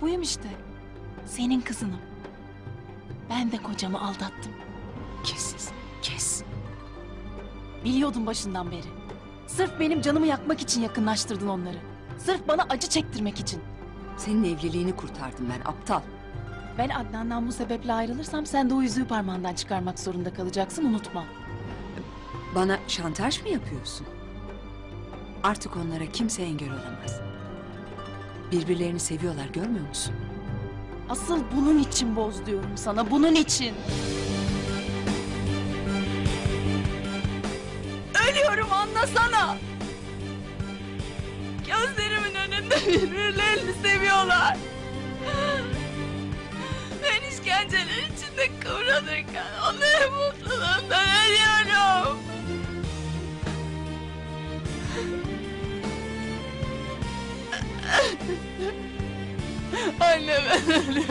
Buyum işte. Senin kızınım. Ben de kocamı aldattım. Kes, kes. Biliyordum başından beri. Sırf benim canımı yakmak için yakınlaştırdın onları. Sırf bana acı çektirmek için. Senin evliliğini kurtardım ben aptal. Ben Adnan'dan bu sebeple ayrılırsam sen de o yüzüğü parmağından çıkarmak zorunda kalacaksın unutma. Bana şantaj mı yapıyorsun? Artık onlara kimse engel olamaz. Birbirlerini seviyorlar görmüyor musun? Asıl bunun için boz diyorum sana, bunun için. Ölüyorum anlasana. Gözlerimin önünde birbirlerini seviyorlar. Ben işkenceler içinde kıvranırken onların mutluluğundan ölüyorum. Anne ben et.